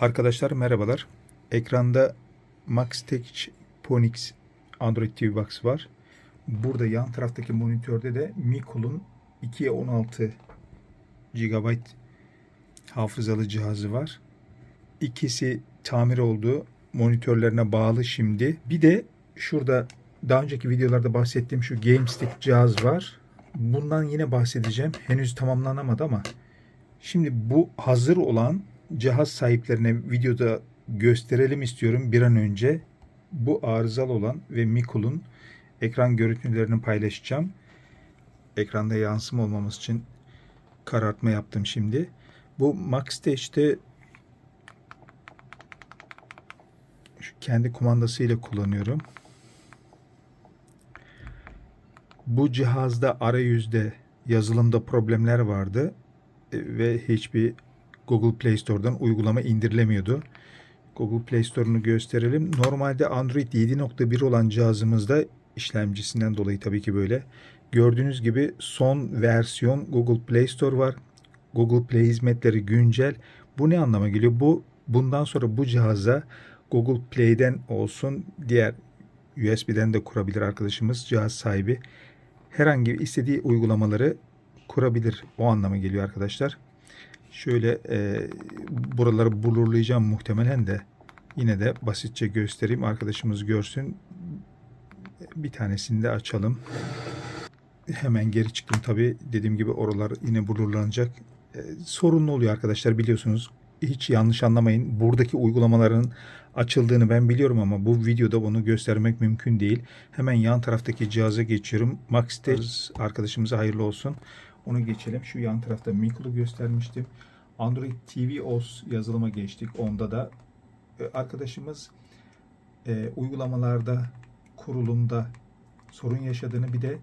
Arkadaşlar merhabalar. Ekranda MaxTech Ponix Android TV Box var. Burada yan taraftaki monitörde de Micool'un 2'ye 16 GB hafızalı cihazı var. İkisi tamir oldu. Monitörlerine bağlı şimdi. Bir de şurada daha önceki videolarda bahsettiğim şu GameStick cihaz var. Bundan yine bahsedeceğim. Henüz tamamlanamadı ama Şimdi bu hazır olan cihaz sahiplerine videoda gösterelim istiyorum bir an önce. Bu arızalı olan ve Mikul'un ekran görüntülerini paylaşacağım. Ekranda yansıma olmaması için karartma yaptım şimdi. Bu MaxStage'de kendi kumandasıyla kullanıyorum. Bu cihazda arayüzde yazılımda problemler vardı ve hiçbir Google Play Store'dan uygulama indirilemiyordu. Google Play Store'unu gösterelim. Normalde Android 7.1 olan cihazımızda işlemcisinden dolayı tabii ki böyle. Gördüğünüz gibi son versiyon Google Play Store var. Google Play hizmetleri güncel. Bu ne anlama geliyor? Bu bundan sonra bu cihaza Google Play'den olsun diğer USB'den de kurabilir arkadaşımız cihaz sahibi. Herhangi istediği uygulamaları kurabilir. O anlama geliyor arkadaşlar. Şöyle e, buraları blurlayacağım muhtemelen de yine de basitçe göstereyim. Arkadaşımız görsün. Bir tanesini de açalım. Hemen geri çıktım tabi. Dediğim gibi oralar yine blurlanacak. E, sorunlu oluyor arkadaşlar biliyorsunuz. Hiç yanlış anlamayın. Buradaki uygulamaların açıldığını ben biliyorum ama bu videoda onu göstermek mümkün değil. Hemen yan taraftaki cihaza geçiyorum. Maxtel arkadaşımıza hayırlı olsun. Onu geçelim. Şu yan tarafta Mikul'u göstermiştim. Android TV OS yazılıma geçtik. Onda da e, arkadaşımız e, uygulamalarda, kurulumda sorun yaşadığını bir de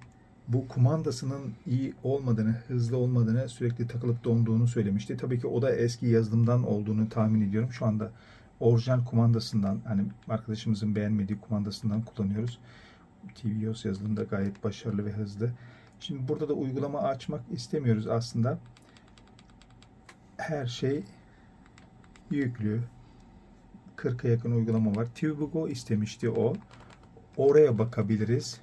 bu kumandasının iyi olmadığını, hızlı olmadığını, sürekli takılıp donduğunu söylemişti. Tabii ki o da eski yazılımdan olduğunu tahmin ediyorum. Şu anda orijinal kumandasından, hani arkadaşımızın beğenmediği kumandasından kullanıyoruz. TVOS yazılımda gayet başarılı ve hızlı. Şimdi burada da uygulama açmak istemiyoruz aslında. Her şey yüklü. 40'a yakın uygulama var. TVBugo istemişti o. Oraya bakabiliriz.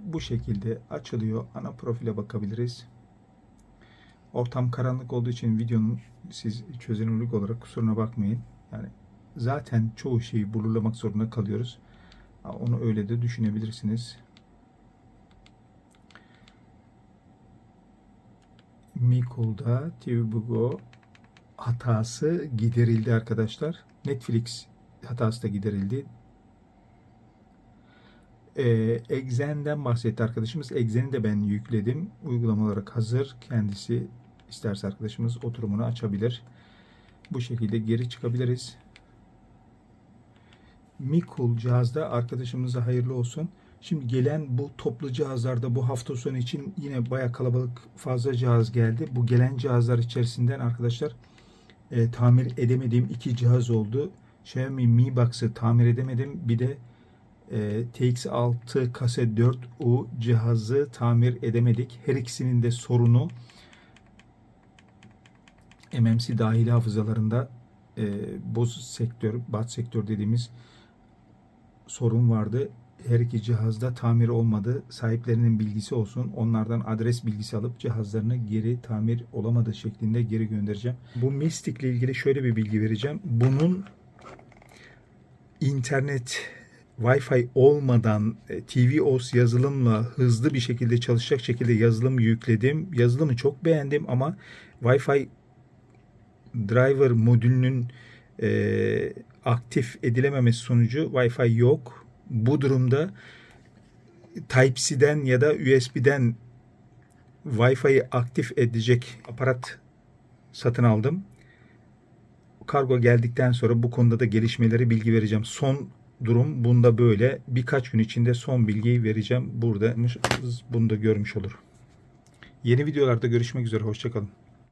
Bu şekilde açılıyor. Ana profile bakabiliriz. Ortam karanlık olduğu için videonun siz çözünürlük olarak kusuruna bakmayın. Yani zaten çoğu şeyi blurlamak zorunda kalıyoruz. Onu öyle de düşünebilirsiniz. Mikul'da TVBugo hatası giderildi arkadaşlar. Netflix hatası da giderildi. Ee, Exen'den bahsetti arkadaşımız. Exen'i de ben yükledim. Uygulama olarak hazır. Kendisi isterse arkadaşımız oturumunu açabilir. Bu şekilde geri çıkabiliriz. Mikul cihazda arkadaşımıza hayırlı olsun. Şimdi gelen bu toplu cihazlarda bu hafta sonu için yine baya kalabalık fazla cihaz geldi. Bu gelen cihazlar içerisinden arkadaşlar e, tamir edemediğim iki cihaz oldu. Xiaomi Mi Box'ı tamir edemedim. Bir de e, TX6 Kase 4U cihazı tamir edemedik. Her ikisinin de sorunu MMC dahili hafızalarında e, boz sektör, bat sektör dediğimiz sorun vardı. Her iki cihazda tamir olmadı. Sahiplerinin bilgisi olsun. Onlardan adres bilgisi alıp cihazlarını geri tamir olamadığı şeklinde geri göndereceğim. Bu Mystic ile ilgili şöyle bir bilgi vereceğim. Bunun internet Wi-Fi olmadan e, tvOS yazılımla hızlı bir şekilde çalışacak şekilde yazılım yükledim. Yazılımı çok beğendim ama Wi-Fi driver modülünün e, aktif edilememesi sonucu Wi-Fi yok. Bu durumda Type-C'den ya da USB'den Wi-Fi'yi aktif edecek aparat satın aldım. Kargo geldikten sonra bu konuda da gelişmeleri bilgi vereceğim. Son durum bunda böyle. Birkaç gün içinde son bilgiyi vereceğim. Burada bunu da görmüş olur. Yeni videolarda görüşmek üzere. Hoşçakalın.